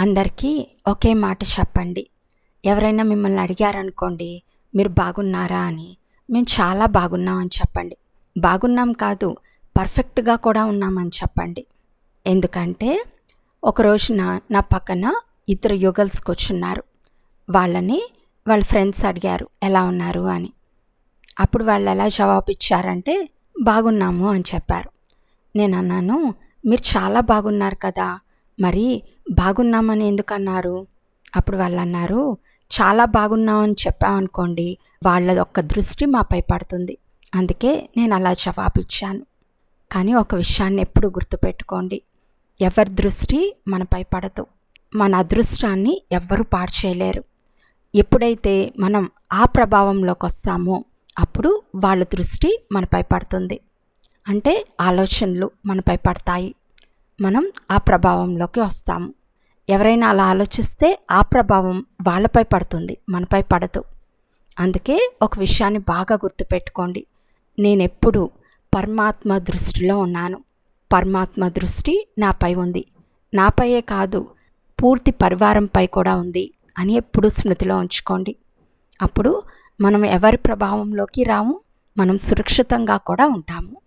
అందరికీ ఒకే మాట చెప్పండి. ఎవరైనా మిమ్మల్ని అడిగారనుకోండి మీరు బాగున్నారా? అని. మేము చాలా బాగున్నాం అని చెప్పండి. బాగున్నాం కాదు పర్ఫెక్ట్గా కూడా ఉన్నామని చెప్పండి. ఎందుకంటే ఒక రోజున నా పక్కన ఇద్దరు యుగల్స్ కూర్చున్నారు వాళ్ళని వాళ్ళ ఫ్రెండ్స్ అడిగారు ఎలా ఉన్నారు? అని. అప్పుడు వాళ్ళు ఎలా జవాబు ఇచ్చారంటే బాగున్నాము అని చెప్పారు. నేను అన్నాను మీరు చాలా బాగున్నారు కదా మరి బాగున్నామని ఎందుకు అన్నారు అప్పుడు వాళ్ళు అన్నారు చాలా బాగున్నామని చెప్పామనుకోండి వాళ్ళ ఒక్క దృష్టి మాపై పడుతుంది. అందుకే నేను అలా జవాబు ఇచ్చాను కానీ ఒక విషయాన్ని ఎప్పుడు గుర్తుపెట్టుకోండి ఎవరి దృష్టి మనపై పడదు. మన అదృష్టాన్ని ఎవ్వరూ పాడు చేయలేరు. ఎప్పుడైతే మనం ఆ ప్రభావంలోకి వస్తామో అప్పుడు వాళ్ళ దృష్టి మనపై పడుతుంది. అంటే ఆలోచనలు మనపై పడతాయి. మనం ఆ ప్రభావంలోకి వస్తాము. ఎవరైనా అలా ఆలోచిస్తే ఆ ప్రభావం వాళ్ళపై పడుతుంది మనపై పడదు. అందుకే ఒక విషయాన్ని బాగా గుర్తుపెట్టుకోండి. నేనెప్పుడు పరమాత్మ దృష్టిలో ఉన్నాను. పరమాత్మ దృష్టి నాపై ఉంది. నాపైయే కాదు పూర్తి పరివారంపై కూడా ఉంది అని ఎప్పుడు స్మృతిలో ఉంచుకోండి. అప్పుడు మనం ఎవరి ప్రభావంలోకి రాము? మనం సురక్షితంగా కూడా ఉంటాము.